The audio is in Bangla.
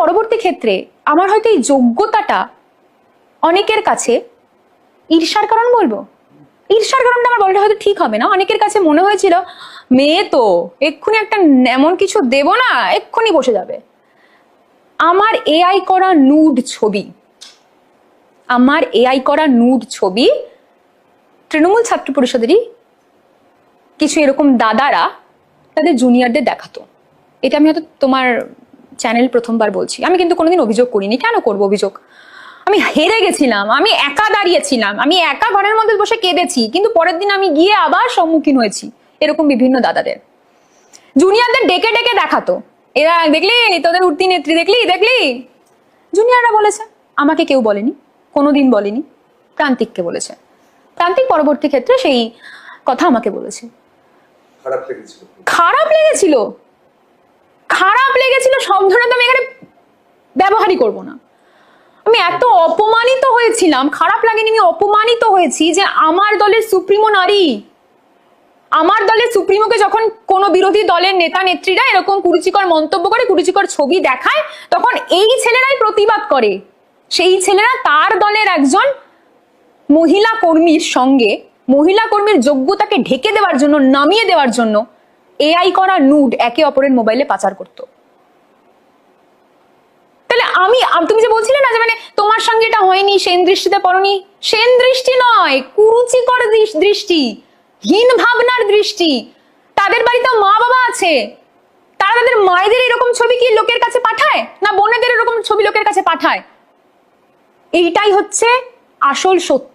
পরবর্তী ক্ষেত্রে আমার হয়তো এই যোগ্যতাটা অনেকের কাছে ঈর্ষার কারণ বলব? ঈর্ষার কারণটা আমার বলাটা হয়তো ঠিক হবে না। অনেকের কাছে মনে হয়েছিল, মেয়ে তো, এক্ষুনি একটা এমন কিছু দেব না, এক্ষুনি বসে যাবে। আমার এআই করা নুড ছবি, আমার এআই করা নুড ছবি তৃণমূল ছাত্র পরিষদেরই কিছু এরকম দাদারা তাদের জুনিয়রদের দেখাতো। এটা আমি হয়তো তোমার চ্যানেল প্রথমবার বলছি। আমি কিন্তু কোনোদিন অভিযোগ করিনি। কেন করব অভিযোগ? আমি হেরে গেছিলাম আমি একা দাঁড়িয়েছিলাম আমি একা ঘরের মধ্যে বসে কেঁদেছি কিন্তু পরের দিন আমি গিয়ে আবার সম্মুখীন হয়েছি এরকম বিভিন্ন দাদাদের। জুনিয়রদের ডেকে ডেকে দেখাতো। এরা দেখলি তোদের উঠতি নেত্রী দেখলি দেখলি? জুনিয়ররা বলেছে আমাকে কেউ বলেনি কোনোদিন বলেনি প্রান্তিককে বলেছে। প্রান্তিক পরবর্তী ক্ষেত্রে সেই কথা আমাকে বলেছে। খারাপ লেগেছিল খারাপ লেগেছিল খারাপ লেগেছিল শব্দটা আমি এখানে ব্যবহারই করব না। আমি এত অপমানিত হয়েছিলাম, খারাপ লাগেনি, আমি অপমানিত হয়েছি যে আমার দলের সুপ্রিমো নারী। আমার দলের সুপ্রিমোকে যখন কোনো বিরোধী দলের নেতা, নেত্রীরা এরকম কুরুচিকর মন্তব্য করে, কুরুচিকর ছবি দেখায়, তখন এই ছেলেরাই প্রতিবাদ করে। সেই ছেলেরা তার দলের একজন মহিলা কর্মীর সঙ্গে, মহিলা কর্মীর যোগ্যতাকে ঢেকে দেওয়ার জন্য, নামিয়ে দেওয়ার জন্য এআই করা নুড একে অপরের মোবাইলে পাচার করত। আমি তুমি যে বলছিলে না যে মানে তোমার সঙ্গে এটা হয়নি, সেন দৃষ্টিতে পড়নি, সেন দৃষ্টি নয়, কুরুচিকর দৃষ্টি, হীন ভাবনার দৃষ্টি। তাদের বাড়িতে মা বাবা আছে। তারা তাদের মায়েদের এরকম ছবি কি লোকের কাছে পাঠায়? না বোনেদের এরকম ছবি লোকের কাছে পাঠায়? এইটাই হচ্ছে আসল সত্য।